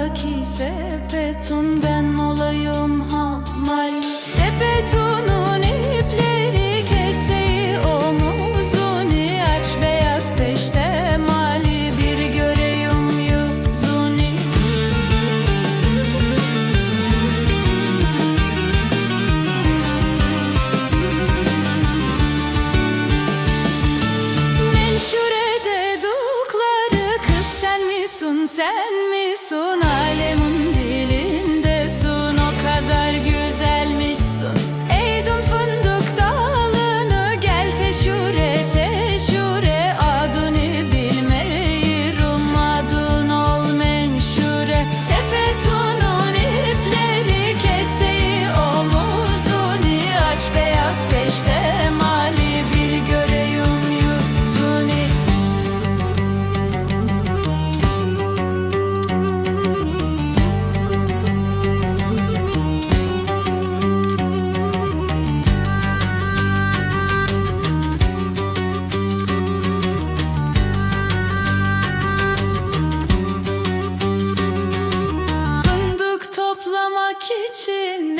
Yanımdaki sepetun ben olayım hamal Sepetunun ipleri keseyi omuzunu aç beyaz peşte mali bir göreyim yüzünü Menşure dedukları kız sen misun sen mi? için